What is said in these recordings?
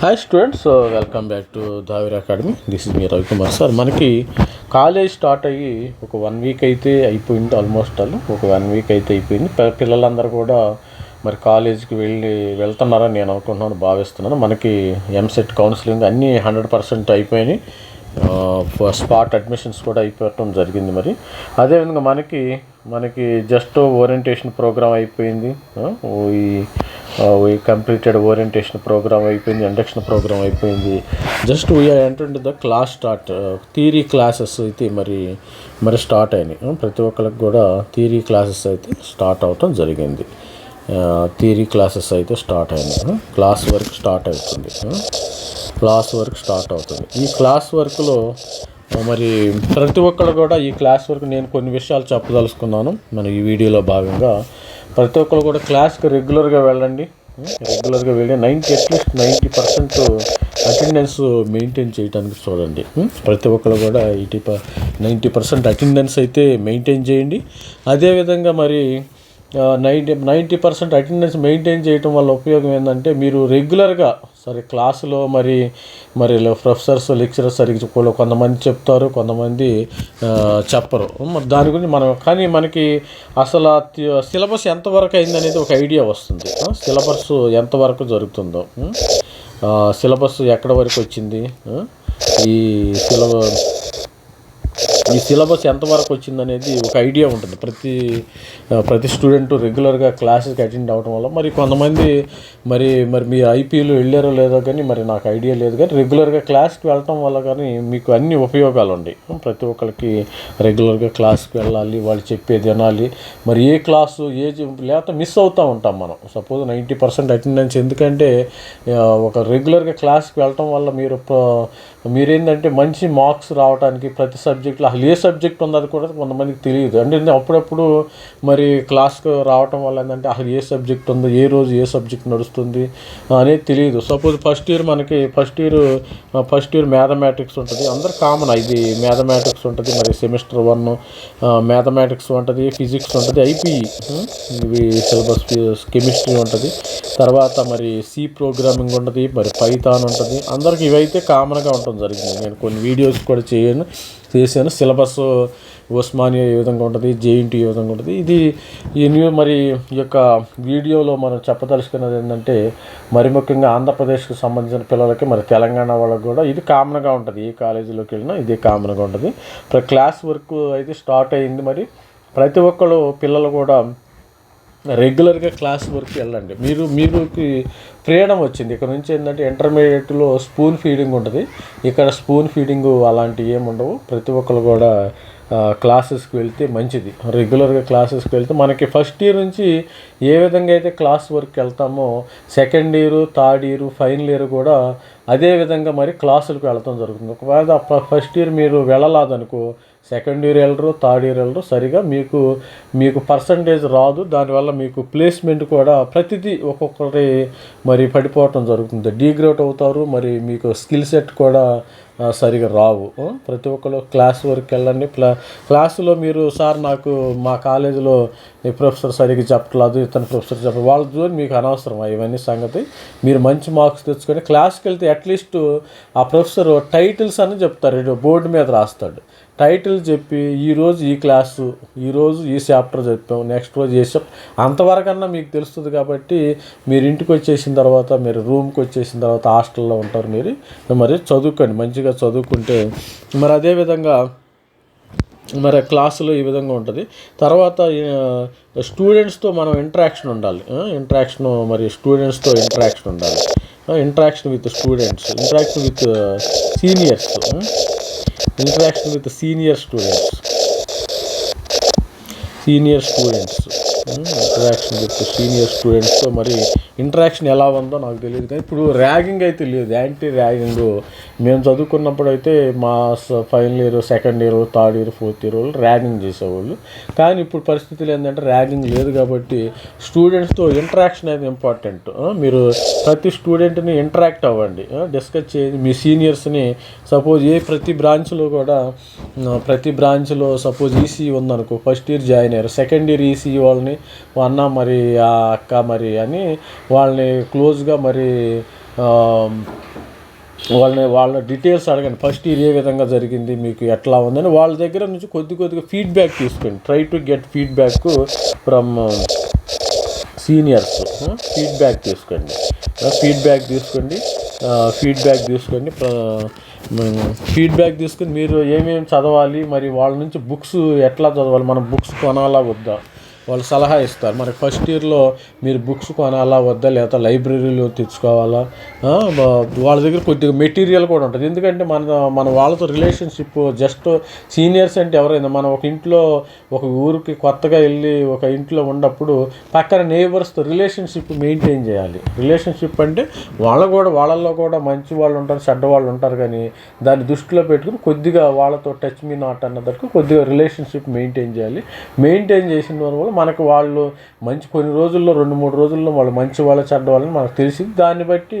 Hi students welcome back to Davir academy this is me Ravikumar sir మనకి college start అయ్యి ఒక one week అయితే అయిపోయింది almost all ఒక వన్ వీక్ అయితే అయిపోయింది పిల్లలందరూ కూడా మరి కాలేజీకి వెళ్ళి వెళ్తున్నారని నేను అనుకుంటున్నాను భావిస్తున్నాను మనకి ఎంసెట్ కౌన్సిలింగ్ అన్నీ హండ్రెడ్ పర్సెంట్ అయిపోయినాయి స్పాట్ అడ్మిషన్స్ కూడా అయిపోవటం జరిగింది మరి అదేవిధంగా మనకి మనకి జస్ట్ ఓరియంటేషన్ ప్రోగ్రామ్ అయిపోయింది ఈ వీ కంప్లీటెడ్ ఓరియంటేషన్ ప్రోగ్రామ్ అయిపోయింది ఇండక్షన్ ప్రోగ్రామ్ అయిపోయింది just we are enter the class start theory classes అయితే మరి మరి స్టార్ట్ అయినాయి uh, ప్రతి ఒక్కరికి కూడా థీరీ క్లాసెస్ అయితే స్టార్ట్ అవటం జరిగింది థీరీ uh, క్లాసెస్ అయితే స్టార్ట్ అయినాయి క్లాస్ వర్క్ స్టార్ట్ అవుతుంది క్లాస్ వర్క్ స్టార్ట్ అవుతుంది ఈ క్లాస్ వర్క్లో uh, మరి ప్రతి ఒక్కరు కూడా ఈ క్లాస్ వర్క్ నేను కొన్ని విషయాలు చెప్పదలుచుకున్నాను మన ఈ వీడియోలో భాగంగా ప్రతి ఒక్కరు కూడా క్లాస్కి రెగ్యులర్గా వెళ్ళండి రెగ్యులర్గా వెళ్ళి ninety at least ninety percent attendance maintain చేయడానికి చూడండి ప్రతి ఒక్కరు కూడా ఇటీ నైంటీ పర్సెంట్ అటెండెన్స్ అయితే మెయింటైన్ చేయండి అదేవిధంగా మరి ninety ninety percent attendance maintain చేయడం వల్ల ఉపయోగం ఏంటంటే మీరు రెగ్యులర్గా సరే క్లాసులో మరి మరి ప్రొఫెసర్స్ లెక్చరర్స్ సరిగ్గా కొంతమంది చెప్తారు కొంతమంది చెప్పరు మరి దాని గురించి మనం కానీ మనకి అసలు సిలబస్ ఎంతవరకు అయిందనేది ఒక ఐడియా వస్తుంది సిలబస్ ఎంతవరకు జరుగుతుందో సిలబస్ ఎక్కడ వరకు వచ్చింది ఈ సిలబస్ ఈ సిలబస్ ఎంతవరకు వచ్చిందనేది ఒక ఐడియా ఉంటుంది ప్రతి ప్రతి స్టూడెంట్ రెగ్యులర్గా క్లాసెస్కి అటెండ్ అవ్వడం వల్ల మరి కొంతమంది మరి మరి మీ ఐపీలు వెళ్ళారో లేదో కానీ మరి నాకు ఐడియా లేదు కానీ రెగ్యులర్గా క్లాస్కి వెళ్ళటం వల్ల కానీ మీకు అన్ని ఉపయోగాలు ఉన్నాయి ప్రతి ఒక్కరికి రెగ్యులర్గా క్లాస్కి వెళ్ళాలి వాళ్ళు చెప్పేది వినాలి మరి ఏ క్లాసు ఏ లేకపోతే మిస్ అవుతూ ఉంటాం మనం సపోజ్ నైంటీ పర్సెంట్ అటెండెన్స్ ఎందుకంటే ఒక రెగ్యులర్గా క్లాస్కి వెళ్ళటం వల్ల మీరు మీరేంటంటే మంచి మార్క్స్ రావడానికి ప్రతి సబ్జెక్టులో అసలు ఏ సబ్జెక్ట్ ఉందని కూడా కొంతమందికి తెలియదు అంటే అప్పుడప్పుడు మరి క్లాస్కి రావటం వల్ల ఏంటంటే అసలు ఏ సబ్జెక్ట్ ఉందో ఏ రోజు ఏ సబ్జెక్ట్ నడుస్తుంది అనేది తెలియదు సపోజ్ ఫస్ట్ ఇయర్ మనకి first year first year mathematics ఉంటుంది అందరు కామన్ ఇది మ్యాథమెటిక్స్ ఉంటుంది మరి సెమిస్టర్ వన్ మ్యాథమెటిక్స్ ఉంటుంది ఫిజిక్స్ ఉంటుంది ఐపీఈ ఇవి సిలబస్ కెమిస్ట్రీ ఉంటుంది తర్వాత మరి సి ప్రోగ్రామింగ్ ఉంటుంది మరి పైథాన్ ఉంటుంది అందరికి ఇవైతే కామన్గా ఉంటుంది రావటం జరిగింది నేను కొన్ని వీడియోస్ కూడా చేయను చేశాను సిలబస్ ఉస్మానియా ఏ విధంగా ఉంటుంది జేఎన్టీ ఏ విధంగా ఉంటుంది ఇది ఈ మరి ఈ యొక్క వీడియోలో మనం చెప్పదలుచుకున్నది ఏంటంటే మరి ముఖ్యంగా ఆంధ్రప్రదేశ్కి సంబంధించిన పిల్లలకి మరి తెలంగాణ వాళ్ళకి కూడా ఇది కామన్గా ఉంటుంది ఏ కాలేజీలోకి వెళ్ళినా ఇది కామన్గా ఉంటుంది క్లాస్ వర్క్ అయితే స్టార్ట్ అయింది మరి ప్రతి ఒక్కరు పిల్లలు కూడా రెగ్యులర్గా క్లాస్ వరకు వెళ్ళండి మీరు మీరుకి ఫ్రీడమ్ వచ్చింది ఇక్కడ నుంచి ఏంటంటే ఇంటర్మీడియట్లో స్పూన్ ఫీడింగ్ ఉంటుంది ఇక్కడ స్పూన్ ఫీడింగ్ అలాంటివి ఏమి ఉండవు ప్రతి ఒక్కరు కూడా క్లాసెస్కి వెళ్తే మంచిది రెగ్యులర్గా క్లాసెస్కి వెళ్తే మనకి ఫస్ట్ ఇయర్ నుంచి ఏ విధంగా అయితే క్లాస్ వర్క్ వెళ్తామో second year third year final year కూడా అదే విధంగా మరి క్లాసులకు వెళ్ళటం జరుగుతుంది ఒకవేళ ఫస్ట్ ఇయర్ మీరు వెళ్ళలేదనుకో సెకండ్ ఇయర్ వెళ్ళరు థర్డ్ ఇయర్ వెళ్ళరు సరిగా మీకు మీకు పర్సంటేజ్ రాదు దానివల్ల మీకు ప్లేస్మెంట్ కూడా ప్రతిదీ ఒక్కొక్కటి మరి పడిపోవటం జరుగుతుంది డీగ్రేట్ అవుతారు మరి మీకు స్కిల్ సెట్ కూడా సరిగా రావు ప్రతి ఒక్కరు క్లాస్ వరకు వెళ్ళండి ప్లా క్లాసులో మీరు సార్ నాకు మా కాలేజీలో ఈ ప్రొఫెసర్ సరిగ్గా చెప్పట్లేదు ఇతను ప్రొఫెసర్ చెప్ప వాళ్ళ జోన్ మీకు అనవసరం ఇవన్నీ సంగతి మీరు మంచి మార్క్స్ తెచ్చుకొని క్లాస్కి వెళ్తే అట్లీస్ట్ ఆ ప్రొఫెసర్ టైటిల్స్ అని చెప్తారు బోర్డు మీద రాస్తాడు టైటిల్ చెప్పి ఈరోజు ఈ క్లాసు ఈరోజు ఈ చాప్టర్ చెప్పాం నెక్స్ట్ రోజు ఏ చెప్ అంతవరకన్నా మీకు తెలుస్తుంది కాబట్టి మీరు ఇంటికి వచ్చేసిన తర్వాత మీరు రూమ్కి వచ్చేసిన తర్వాత హాస్టల్లో ఉంటారు మీరు మరి చదువుకోండి మంచిగా చదువుకుంటే మరి అదేవిధంగా మరి క్లాసులో ఈ విధంగా ఉంటుంది తర్వాత స్టూడెంట్స్తో మనం ఇంటరాక్షన్ ఉండాలి ఇంటరాక్షన్ మరి స్టూడెంట్స్తో ఇంటరాక్షన్ ఉండాలి interaction with students interaction with seniors interaction with senior students senior students interaction with senior students ಮರಿ ಇಂಟರಾಕ್ಷನ್ ಎಲ್ಲೋ ನೋಡೋದು ಇದು ಐತೆ ಅದು ಯಾಂಟಿ ರ್ಗಿಂಗ್ మేము చదువుకున్నప్పుడు అయితే మా final year second year third year fourth year వాళ్ళు ర్యాగింగ్ చేసేవాళ్ళు కానీ ఇప్పుడు పరిస్థితులు ఏంటంటే ర్యాగింగ్ లేదు కాబట్టి స్టూడెంట్స్తో ఇంటరాక్షన్ అనేది ఇంపార్టెంట్ మీరు ప్రతి స్టూడెంట్ని ఇంటరాక్ట్ అవ్వండి డిస్కస్ చేయండి మీ సీనియర్స్ని సపోజ్ ఏ ప్రతి బ్రాంచ్లో కూడా ప్రతి బ్రాంచ్లో సపోజ్ ఈసీ ఉందనుకో ఫస్ట్ ఇయర్ జాయిన్ అయ్యారు సెకండ్ ఇయర్ ఈసీ వాళ్ళని అన్న మరి ఆ అక్క మరి అని వాళ్ళని క్లోజ్గా మరి వాళ్ళని వాళ్ళ డీటెయిల్స్ అడగండి ఫస్ట్ ఇయర్ ఏ విధంగా జరిగింది మీకు ఎట్లా ఉందని వాళ్ళ దగ్గర నుంచి కొద్ది కొద్దిగా ఫీడ్బ్యాక్ తీసుకోండి try to get feedback from seniors feedback తీసుకోండి ఫీడ్బ్యాక్ తీసుకోండి ఫీడ్బ్యాక్ uh, తీసుకోండి ఫీడ్బ్యాక్ uh, mm, తీసుకుని మీరు ఏమేమి చదవాలి మరి వాళ్ళ నుంచి బుక్స్ ఎట్లా చదవాలి మనం బుక్స్ కొనాలా వద్దా వాళ్ళు సలహా ఇస్తారు మరి ఫస్ట్ ఇయర్లో మీరు బుక్స్ కొనాలా వద్దా లేదా లైబ్రరీలో తెచ్చుకోవాలా వాళ్ళ దగ్గర కొద్దిగా మెటీరియల్ కూడా ఉంటుంది ఎందుకంటే మన మన వాళ్ళతో రిలేషన్షిప్ జస్ట్ సీనియర్స్ అంటే ఎవరైనా మనం ఒక ఇంట్లో ఒక ఊరికి కొత్తగా వెళ్ళి ఒక ఇంట్లో ఉన్నప్పుడు పక్కన నేబర్స్తో రిలేషన్షిప్ మెయింటైన్ చేయాలి రిలేషన్షిప్ అంటే వాళ్ళు కూడా వాళ్ళల్లో కూడా మంచి వాళ్ళు ఉంటారు చెడ్డ వాళ్ళు ఉంటారు కానీ దాన్ని దృష్టిలో పెట్టుకుని కొద్దిగా వాళ్ళతో టచ్ మీ నాట్ అన్నదరకు కొద్దిగా రిలేషన్షిప్ మెయింటైన్ చేయాలి మెయింటైన్ చేసిన వల్ల మనకు వాళ్ళు మంచి కొన్ని రోజుల్లో రెండు మూడు రోజుల్లో వాళ్ళు మంచి వాళ్ళ చెడ్డ వాళ్ళని మనకు తెలిసి దాన్ని బట్టి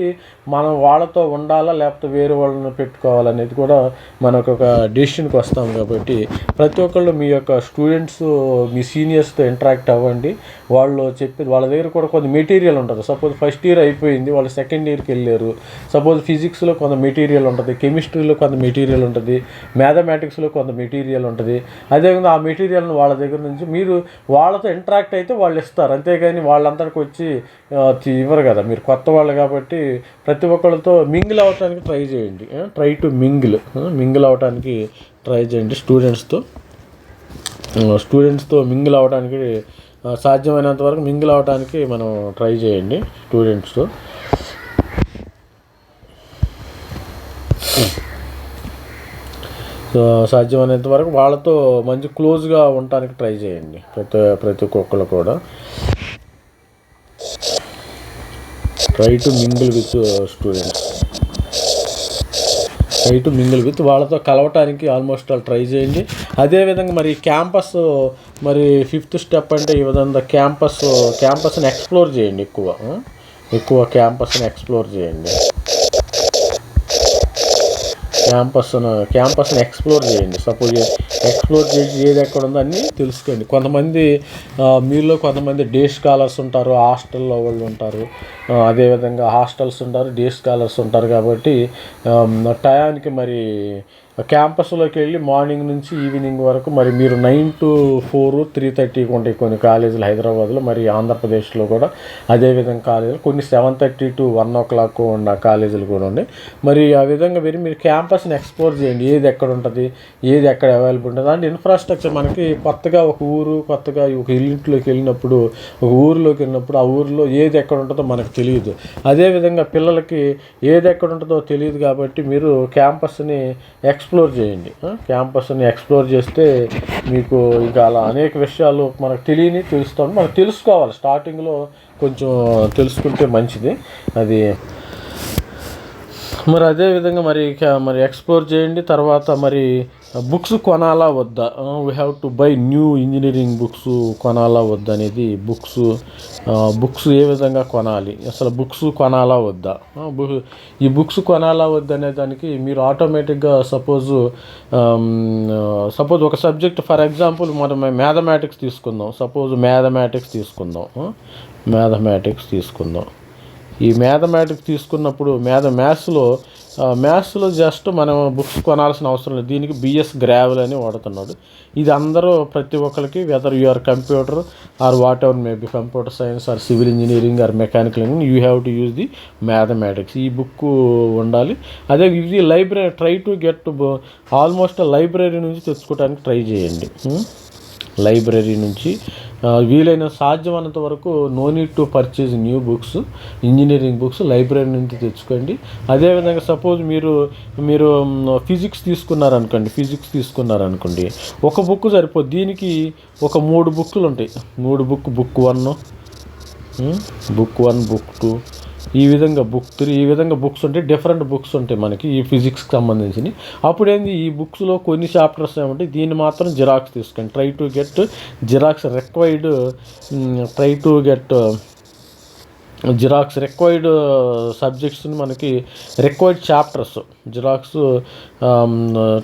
మనం వాళ్ళతో ఉండాలా లేకపోతే వేరే వాళ్ళని పెట్టుకోవాలనేది కూడా మనకు ఒక డెసిషన్కి వస్తాం కాబట్టి ప్రతి ఒక్కళ్ళు మీ యొక్క స్టూడెంట్స్ మీ సీనియర్స్తో ఇంటరాక్ట్ అవ్వండి వాళ్ళు చెప్పేది వాళ్ళ దగ్గర కూడా కొంత మెటీరియల్ ఉంటుంది సపోజ్ ఫస్ట్ ఇయర్ అయిపోయింది వాళ్ళు సెకండ్ ఇయర్కి వెళ్ళారు సపోజ్ ఫిజిక్స్లో కొంత మెటీరియల్ ఉంటుంది కెమిస్ట్రీలో కొంత మెటీరియల్ ఉంటుంది మ్యాథమెటిక్స్లో కొంత మెటీరియల్ ఉంటుంది అదేవిధంగా ఆ మెటీరియల్ని వాళ్ళ దగ్గర నుంచి మీరు వాళ్ళతో వాళ్ళతో ఇంటరాక్ట్ అయితే వాళ్ళు ఇస్తారు అంతేగాని వాళ్ళందరికి వచ్చి ఇవ్వరు కదా మీరు కొత్త వాళ్ళు కాబట్టి ప్రతి ఒక్కళ్ళతో మింగిల్ అవ్వటానికి ట్రై చేయండి ట్రై టు మింగిల్ మింగిల్ అవ్వటానికి ట్రై చేయండి స్టూడెంట్స్తో స్టూడెంట్స్తో మింగిల్ అవ్వడానికి సాధ్యమైనంత వరకు మింగిల్ అవ్వడానికి మనం ట్రై చేయండి స్టూడెంట్స్తో సో సాధ్యమైనంత వరకు వాళ్ళతో మంచి క్లోజ్గా ఉండటానికి ట్రై చేయండి ప్రతి ప్రతి ఒక్కరు కూడా try to mingle with students try to mingle with వాళ్ళతో కలవటానికి ఆల్మోస్ట్ వాళ్ళు ట్రై చేయండి అదేవిధంగా మరి క్యాంపస్ మరి ఫిఫ్త్ స్టెప్ అంటే ఈ విధంగా క్యాంపస్ క్యాంపస్ని ఎక్స్ప్లోర్ చేయండి ఎక్కువ ఎక్కువ క్యాంపస్ని ఎక్స్ప్లోర్ చేయండి క్యాంపస్ను క్యాంపస్ని ఎక్స్ప్లోర్ చేయండి సపోజ్ ఎక్స్ప్లోర్ చేసి ఏది ఎక్కడ ఉందో అన్నీ తెలుసుకోండి కొంతమంది మీలో కొంతమంది డే స్కాలర్స్ ఉంటారు హాస్టల్లో వాళ్ళు ఉంటారు అదేవిధంగా హాస్టల్స్ ఉంటారు డే స్కాలర్స్ ఉంటారు కాబట్టి టయానికి మరి క్యాంపస్లోకి వెళ్ళి మార్నింగ్ నుంచి ఈవినింగ్ వరకు మరి మీరు నైన్ టు ఫోర్ త్రీ థర్టీకి ఉంటాయి కొన్ని కాలేజీలు హైదరాబాద్లో మరి ఆంధ్రప్రదేశ్లో కూడా అదేవిధంగా కాలేజీలు కొన్ని seven thirty to one o'clock ఉన్న కాలేజీలు కూడా ఉన్నాయి మరి ఆ విధంగా వెళ్ళి మీరు క్యాంపస్ని ఎక్స్ప్లోర్ చేయండి ఏది ఎక్కడ ఉంటుంది ఏది ఎక్కడ అవైలబుల్ ఉంటుంది అంటే ఇన్ఫ్రాస్ట్రక్చర్ మనకి కొత్తగా ఒక ఊరు కొత్తగా ఒక ఇంట్లోకి వెళ్ళినప్పుడు ఒక ఊరిలోకి వెళ్ళినప్పుడు ఆ ఊరిలో ఏది ఎక్కడ ఉంటుందో మనకు తెలియదు అదేవిధంగా పిల్లలకి ఏది ఎక్కడ ఉంటుందో తెలియదు కాబట్టి మీరు క్యాంపస్ని ఎక్స్ ఎక్స్ప్లోర్ చేయండి క్యాంపస్ని ఎక్స్ప్లోర్ చేస్తే మీకు ఇంకా అలా అనేక విషయాలు మనకు తెలియని తెలుస్తాం మనం తెలుసుకోవాలి స్టార్టింగ్లో కొంచెం తెలుసుకుంటే మంచిది అది మరి అదేవిధంగా మరి మరి ఎక్స్ప్లోర్ చేయండి తర్వాత మరి బుక్స్ uh, కొనాలా వద్దా we have to buy new engineering books కొనాలా వద్దా అనేది బుక్స్ బుక్స్ uh, ఏ విధంగా కొనాలి అసలు బుక్స్ కొనాలా వద్దా uh, ఈ బుక్స్ కొనాలా వద్దా అనే దానికి మీరు ఆటోమేటిక్గా సపోజు సపోజ్ ఒక సబ్జెక్ట్ ఫర్ ఎగ్జాంపుల్ మనం మ్యాథమెటిక్స్ తీసుకుందాం సపోజ్ మ్యాథమెటిక్స్ తీసుకుందాం మ్యాథమెటిక్స్ తీసుకుందాం ఈ మ్యాథమెటిక్స్ తీసుకున్నప్పుడు మ్యాథ మ్యాథ్స్లో మ్యాథ్స్లో జస్ట్ మనం బుక్స్ కొనాల్సిన అవసరం లేదు దీనికి బిఎస్ గ్రావెల్ అని వాడుతున్నాడు ఇది అందరూ ప్రతి ఒక్కరికి whether you are computer or whatever be computer science or civil engineering or mechanical engineering you have to use the mathematics ఈ బుక్ ఉండాలి అదే ఇది library try to get almost library నుంచి తెచ్చుకోవడానికి ట్రై చేయండి లైబ్రరీ hmm? నుంచి వీలైన సాధ్యమైనంత వరకు no need to purchase new books engineering books library నుంచి తెచ్చుకోండి అదేవిధంగా సపోజ్ మీరు మీరు ఫిజిక్స్ తీసుకున్నారనుకోండి ఫిజిక్స్ తీసుకున్నారనుకోండి ఒక బుక్ సరిపోదు దీనికి ఒక మూడు బుక్లు ఉంటాయి మూడు book book one book one book two ఈ విధంగా బుక్ త్రీ ఈ విధంగా బుక్స్ ఉంటాయి డిఫరెంట్ బుక్స్ ఉంటాయి మనకి ఈ ఫిజిక్స్కి సంబంధించినవి అప్పుడు ఏంది ఈ బుక్స్లో కొన్ని చాప్టర్స్ ఏమంటే దీన్ని మాత్రం జిరాక్స్ తీసుకోండి try to get xerox required try to get xerox required సబ్జెక్ట్స్ని మనకి required chapters xerox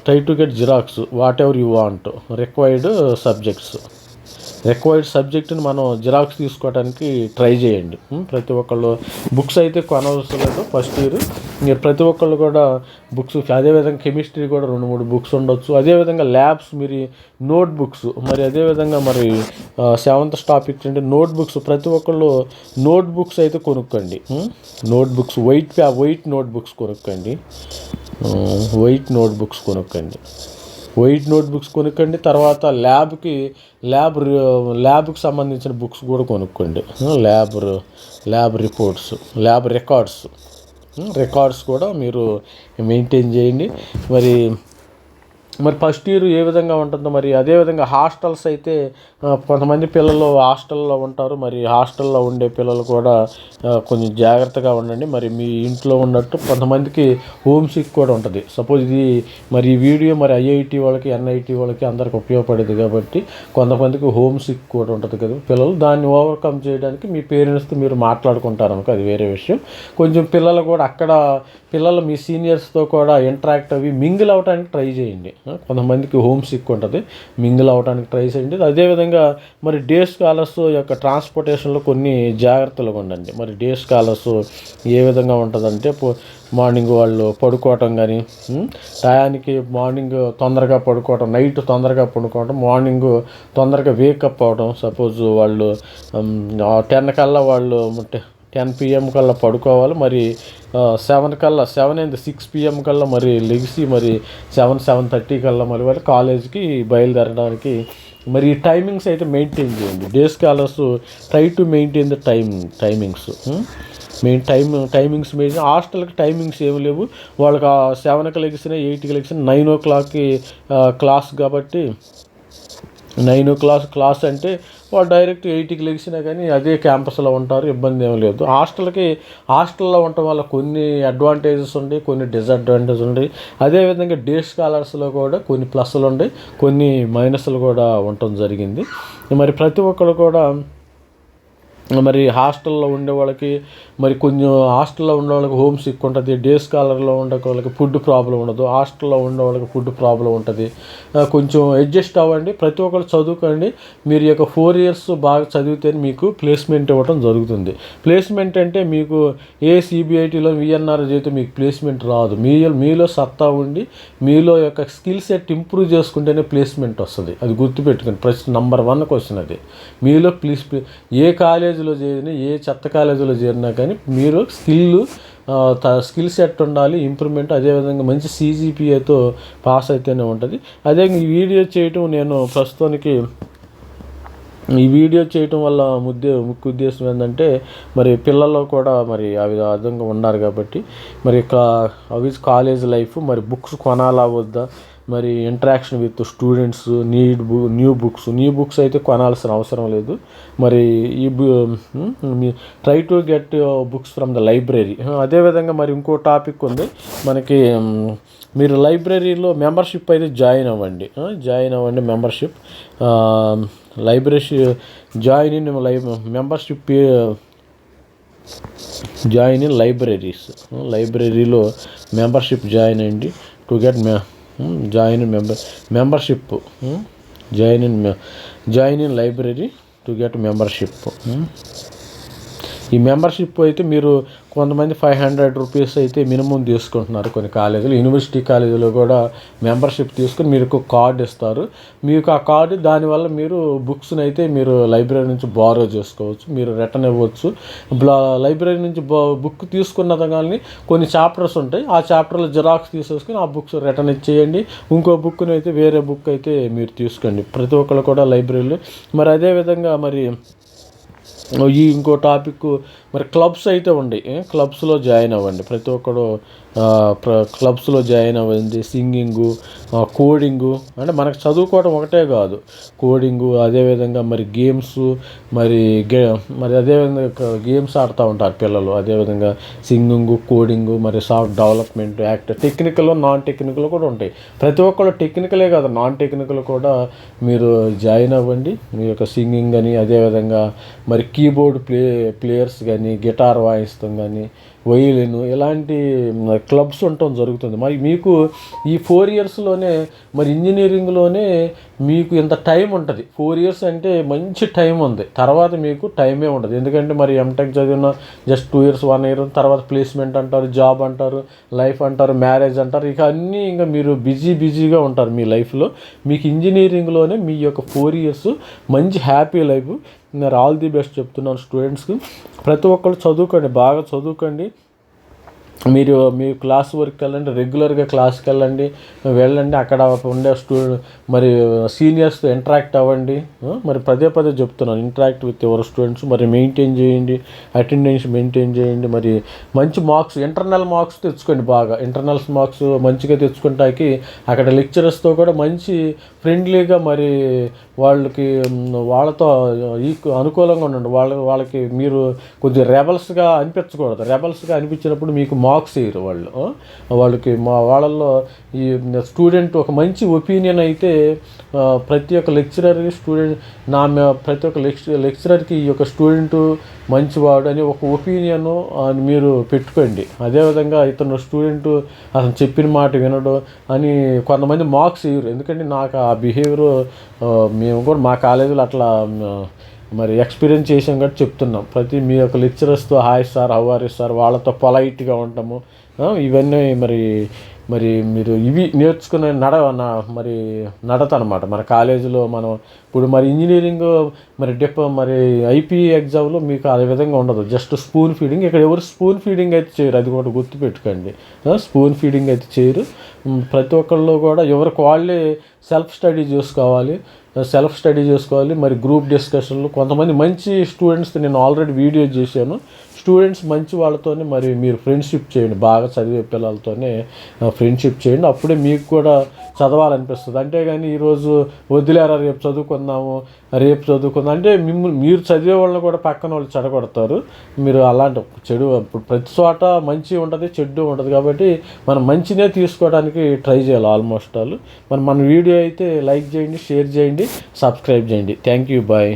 try to get xerox whatever you want required subjects required సబ్జెక్టుని మనం జిరాక్స్ తీసుకోవడానికి ట్రై చేయండి ప్రతి ఒక్కళ్ళు బుక్స్ అయితే కొనవసరం లేదు ఫస్ట్ ఇయర్ మీరు ప్రతి ఒక్కళ్ళు కూడా బుక్స్ అదేవిధంగా కెమిస్ట్రీ కూడా రెండు మూడు బుక్స్ ఉండొచ్చు అదేవిధంగా ల్యాబ్స్ మీరు నోట్ బుక్స్ మరి అదేవిధంగా మరి సెవెంత్ టాపిక్ అంటే నోట్ బుక్స్ ప్రతి ఒక్కళ్ళు నోట్ బుక్స్ అయితే కొనుక్కోండి note books white white note books కొనుక్కోండి వైట్ నోట్ బుక్స్ కొనుక్కోండి వైట్ నోట్ బుక్స్ కొనుక్కోండి తర్వాత ల్యాబ్కి ల్యాబ్ ల్యాబ్కి సంబంధించిన బుక్స్ కూడా కొనుక్కోండి lab lab reports lab records records కూడా మీరు మెయింటైన్ చేయండి మరి మరి ఫస్ట్ ఇయర్ ఏ విధంగా ఉంటుందో మరి అదేవిధంగా హాస్టల్స్ అయితే కొంతమంది పిల్లలు హాస్టల్లో ఉంటారు మరి హాస్టల్లో ఉండే పిల్లలు కూడా కొంచెం జాగ్రత్తగా ఉండండి మరి మీ ఇంట్లో ఉన్నట్టు కొంతమందికి హోమ్ సిక్ కూడా ఉంటుంది సపోజ్ ఇది మరి ఈ వీడియో మరి ఐఐటి వాళ్ళకి ఎన్ఐటి వాళ్ళకి అందరికి ఉపయోగపడేది కాబట్టి కొంతమందికి హోమ్ సిక్ కూడా ఉంటుంది కదా పిల్లలు దాన్ని ఓవర్కమ్ చేయడానికి మీ పేరెంట్స్తో మీరు మాట్లాడుకుంటారు అనుకో అది వేరే విషయం కొంచెం పిల్లలు కూడా అక్కడ పిల్లలు మీ సీనియర్స్తో కూడా ఇంటరాక్ట్ అవి మింగిల్ అవ్వడానికి ట్రై చేయండి కొంతమందికి హోమ్ సిక్ ఉంటుంది మింగిల్ అవడానికి ట్రై చేయండి అదేవిధంగా మరి డే స్కాలర్స్ యొక్క ట్రాన్స్పోర్టేషన్లో కొన్ని జాగ్రత్తలు ఉండండి మరి డే స్కాలర్స్ ఏ విధంగా ఉంటుందంటే మార్నింగ్ వాళ్ళు పడుకోవటం కానీ టయానికి మార్నింగ్ తొందరగా పడుకోవటం నైట్ తొందరగా పడుకోవటం మార్నింగ్ తొందరగా వేకప్ అవ్వటం సపోజ్ వాళ్ళు టెన్ కల్లా వాళ్ళు టెన్ పిఎం కల్లా పడుకోవాలి మరి సెవెన్ కల్లా సెవెన్ అండ్ సిక్స్ పిఎం కల్లా మరి లెగిసి మరి సెవెన్ సెవెన్ థర్టీ కల్లా మరి వాళ్ళు కాలేజ్కి బయలుదేరడానికి మరి ఈ టైమింగ్స్ అయితే మెయింటైన్ చేయండి day scholars try to maintain the time timings main time timings main హాస్టల్కి టైమింగ్స్ ఏమి లేవు వాళ్ళకి సెవెన్కి లెగిసిన ఎయిట్ లెగిసిన నైన్ ఓ క్లాక్కి క్లాస్ కాబట్టి నైన్ ఓ క్లాక్ క్లాస్ అంటే వాళ్ళు డైరెక్ట్ ఎయిట్కి లెగిసినా కానీ అదే క్యాంపస్లో ఉంటారు ఇబ్బంది ఏమీ లేదు హాస్టల్కి హాస్టల్లో ఉండటం వల్ల కొన్ని అడ్వాంటేజెస్ ఉండి కొన్ని డిసడ్వాంటేజ్ ఉండి అదేవిధంగా డే స్కాలర్స్లో కూడా కొన్ని ప్లస్లు ఉండి కొన్ని మైనస్లు కూడా ఉండటం జరిగింది మరి ప్రతి ఒక్కరు కూడా మరి హాస్టల్లో ఉండే వాళ్ళకి మరి కొంచెం హాస్టల్లో ఉండే వాళ్ళకి హోమ్ సిక్ ఉంటుంది డే స్కాలర్లో ఉండే వాళ్ళకి ఫుడ్ ప్రాబ్లం ఉండదు హాస్టల్లో ఉండే వాళ్ళకి ఫుడ్ ప్రాబ్లం ఉంటుంది కొంచెం అడ్జస్ట్ అవ్వండి ప్రతి ఒక్కరు చదువుకోండి మీరు యొక్క ఫోర్ ఇయర్స్ బాగా చదివితే మీకు ప్లేస్మెంట్ ఇవ్వడం జరుగుతుంది ప్లేస్మెంట్ అంటే మీకు ఏ సిబిఐటీలో విఎన్ఆర్ చేస్తే మీకు ప్లేస్మెంట్ రాదు మీ మీలో సత్తా ఉండి మీలో యొక్క స్కిల్ సెట్ ఇంప్రూవ్ చేసుకుంటేనే ప్లేస్మెంట్ వస్తుంది అది గుర్తుపెట్టుకోండి ప్రశ్న నంబర్ వన్కి వచ్చినది అది మీలో ప్లేస్ ఏ కాలేజ్ కాలేజీలో చేరిన ఏ చెత్త కాలేజీలో చేరినా కానీ మీరు స్కిల్ స్కిల్ సెట్ ఉండాలి ఇంప్రూవ్మెంట్ అదేవిధంగా మంచి సీజీపీఏతో పాస్ అయితేనే ఉంటుంది అదే ఈ వీడియో చేయటం నేను ప్రస్తుతానికి ఈ వీడియో చేయటం వల్ల ముద్దే ముఖ్య ఉద్దేశం ఏంటంటే మరి పిల్లలు కూడా మరి అవి విధంగా ఉన్నారు కాబట్టి మరి అవి కాలేజ్ లైఫ్ మరి బుక్స్ కొనాలా వద్దా మరి interaction with students need new books new books అయితే కొనాల్సిన అవసరం లేదు మరి ఈ try to get books from the library అదేవిధంగా మరి ఇంకో టాపిక్ ఉంది మనకి మీరు లైబ్రరీలో మెంబర్షిప్ అయితే జాయిన్ అవ్వండి జాయిన్ అవ్వండి మెంబర్షిప్ లైబ్రరీ జాయిన్ ఇన్ లై మెంబర్షిప్ జాయిన్ ఇన్ లైబ్రరీస్ లైబ్రరీలో మెంబర్షిప్ జాయిన్ అయ్యండి to get Hmm, join in membership. Hmm? Join in library to get membership. Hmm? ఈ మెంబర్షిప్ అయితే మీరు కొంతమంది ఫైవ్ హండ్రెడ్ రూపీస్ అయితే మినిమం తీసుకుంటున్నారు కొన్ని కాలేజీలు యూనివర్సిటీ కాలేజీలో కూడా మెంబర్షిప్ తీసుకుని మీకు కార్డు ఇస్తారు మీకు ఆ కార్డు దానివల్ల మీరు బుక్స్ని అయితే మీరు లైబ్రరీ నుంచి బారో చేసుకోవచ్చు మీరు రిటర్న్ ఇవ్వచ్చు లైబ్రరీ నుంచి బుక్ తీసుకున్న కానీ కొన్ని చాప్టర్స్ ఉంటాయి ఆ చాప్టర్లో జిరాక్స్ తీసేసుకుని ఆ బుక్స్ రిటర్న్ ఇచ్చేయండి ఇంకో బుక్ని అయితే వేరే బుక్ అయితే మీరు తీసుకోండి ప్రతి ఒక్కరు కూడా లైబ్రరీలో మరి అదేవిధంగా మరి ఈ ఇంకో టాపిక్ మరి క్లబ్స్ అయితే ఉండి క్లబ్స్లో జాయిన్ అవ్వండి ప్రతి ఒక్కడు క్లబ్స్లో జాయిన్ అవ్వండి సింగింగు కోడింగు అంటే మనకు చదువుకోవడం ఒకటే కాదు కోడింగు అదేవిధంగా మరి గేమ్స్ మరి గే మరి అదేవిధంగా గేమ్స్ ఆడుతూ ఉంటారు పిల్లలు అదేవిధంగా సింగింగు కోడింగు మరి soft development act technical non technical కూడా ఉంటాయి ప్రతి ఒక్కరు టెక్నికలే కాదు నాన్ టెక్నికల్ కూడా మీరు జాయిన్ అవ్వండి మీ యొక్క సింగింగ్ అని అదేవిధంగా మరి కీబోర్డ్ ప్లే ప్లేయర్స్ కానీ కానీ గిటార్ వాయిస్తం కానీ వయలిన్ ఇలాంటి క్లబ్స్ ఉండటం జరుగుతుంది మరి మీకు ఈ ఫోర్ ఇయర్స్లోనే మరి ఇంజనీరింగ్లోనే మీకు ఇంత టైం ఉంటుంది ఫోర్ ఇయర్స్ అంటే మంచి టైం ఉంది తర్వాత మీకు టైమే ఉండదు ఎందుకంటే మరి ఎంటెక్ చదివిన just two years one year తర్వాత ప్లేస్మెంట్ అంటారు జాబ్ అంటారు లైఫ్ అంటారు మ్యారేజ్ అంటారు ఇక అన్నీ ఇంకా మీరు బిజీ బిజీగా ఉంటారు మీ లైఫ్లో మీకు ఇంజనీరింగ్లోనే మీ యొక్క ఫోర్ ఇయర్స్ మంచి హ్యాపీ లైఫ్ నేను ఆల్ ది బెస్ట్ చెప్తున్నాను స్టూడెంట్స్కి ప్రతి ఒక్కరు చదువుకోండి బాగా చదువుకోండి మీరు మీ క్లాస్ వర్క్కి వెళ్ళండి రెగ్యులర్గా క్లాస్కి వెళ్ళండి వెళ్ళండి అక్కడ ఉండే స్టూడెంట్ మరి సీనియర్స్తో ఇంటరాక్ట్ అవ్వండి మరి పదే పదే చెప్తున్నాను ఇంటరాక్ట్ విత్ యువర్ స్టూడెంట్స్ మరి మెయింటైన్ చేయండి అటెండెన్స్ మెయింటైన్ చేయండి మరి మంచి మార్క్స్ ఇంటర్నల్ మార్క్స్ తెచ్చుకోండి బాగా ఇంటర్నల్ మార్క్స్ మంచిగా తెచ్చుకుంటాకి అక్కడ లెక్చరర్స్తో కూడా మంచి ఫ్రెండ్లీగా మరి వాళ్ళకి వాళ్ళతో ఈక్వ అనుకూలంగా ఉండండి వాళ్ళ వాళ్ళకి మీరు కొద్దిగా రెబల్స్గా అనిపించకూడదు రెబల్స్గా అనిపించినప్పుడు మీకు మార్క్స్ వేయరు వాళ్ళు వాళ్ళకి మా వాళ్ళల్లో ఈ స్టూడెంట్ ఒక మంచి ఒపీనియన్ అయితే ప్రతి ఒక్క లెక్చరర్కి స్టూడెంట్ నా ప్రతి ఒక్క లెక్చరర్కి ఈ యొక్క స్టూడెంట్ మంచివాడు అని ఒక ఒపీనియను అని మీరు పెట్టుకోండి అదేవిధంగా ఇతను స్టూడెంట్ అతను చెప్పిన మాట వినడు అని కొంతమంది మార్క్స్ వేయరు ఎందుకంటే నాకు ఆ బిహేవియర్ మేము కూడా మా కాలేజీలో అట్లా మరి ఎక్స్పీరియన్స్ చేసాం కాబట్టి చెప్తున్నాం ప్రతి మీ యొక్క లెక్చరర్స్తో hi sir how are you sir వాళ్ళతో పొలైట్గా ఉంటాము ఇవన్నీ మరి మరి మీరు ఇవి నేర్చుకునే నడ మరి నడత అనమాట మన కాలేజీలో మనం ఇప్పుడు మరి ఇంజనీరింగ్ మరి డిప్ మరి ఐపీ ఎగ్జామ్లో మీకు అదే విధంగా ఉండదు జస్ట్ స్పూన్ ఫీడింగ్ ఇక్కడ ఎవరు స్పూన్ ఫీడింగ్ అయితే చేయరు అది కూడా గుర్తుపెట్టుకోండి స్పూన్ ఫీడింగ్ అయితే చేయరు ప్రతి ఒక్కళ్ళు కూడా ఎవరికి వాళ్ళే సెల్ఫ్ స్టడీ చేసుకోవాలి సెల్ఫ్ స్టడీ చేసుకోవాలి మరి గ్రూప్ డిస్కషన్లు కొంతమంది మంచి స్టూడెంట్స్ నేను ఆల్రెడీ వీడియో చేశాను స్టూడెంట్స్ మంచి వాళ్ళతోనే మరి మీరు ఫ్రెండ్షిప్ చేయండి బాగా చదివే పిల్లలతోనే ఫ్రెండ్షిప్ చేయండి అప్పుడే మీకు కూడా చదవాలనిపిస్తుంది అంతేగాని ఈరోజు వదిలేరా రేపు చదువుకున్న చదువుకుందాము రేపు చదువుకుందాం అంటే మిమ్మల్ని మీరు చదివే వాళ్ళని కూడా పక్కన వాళ్ళు చెడగొడతారు మీరు అలాంటి చెడు ప్రతి చోట మంచి ఉంటుంది చెడు ఉంటుంది కాబట్టి మనం మంచినే తీసుకోవడానికి ట్రై చేయాలి ఆల్మోస్ట్ ఆల్ మరి మన వీడియో అయితే లైక్ చేయండి షేర్ చేయండి సబ్స్క్రైబ్ చేయండి థ్యాంక్ యూ బాయ్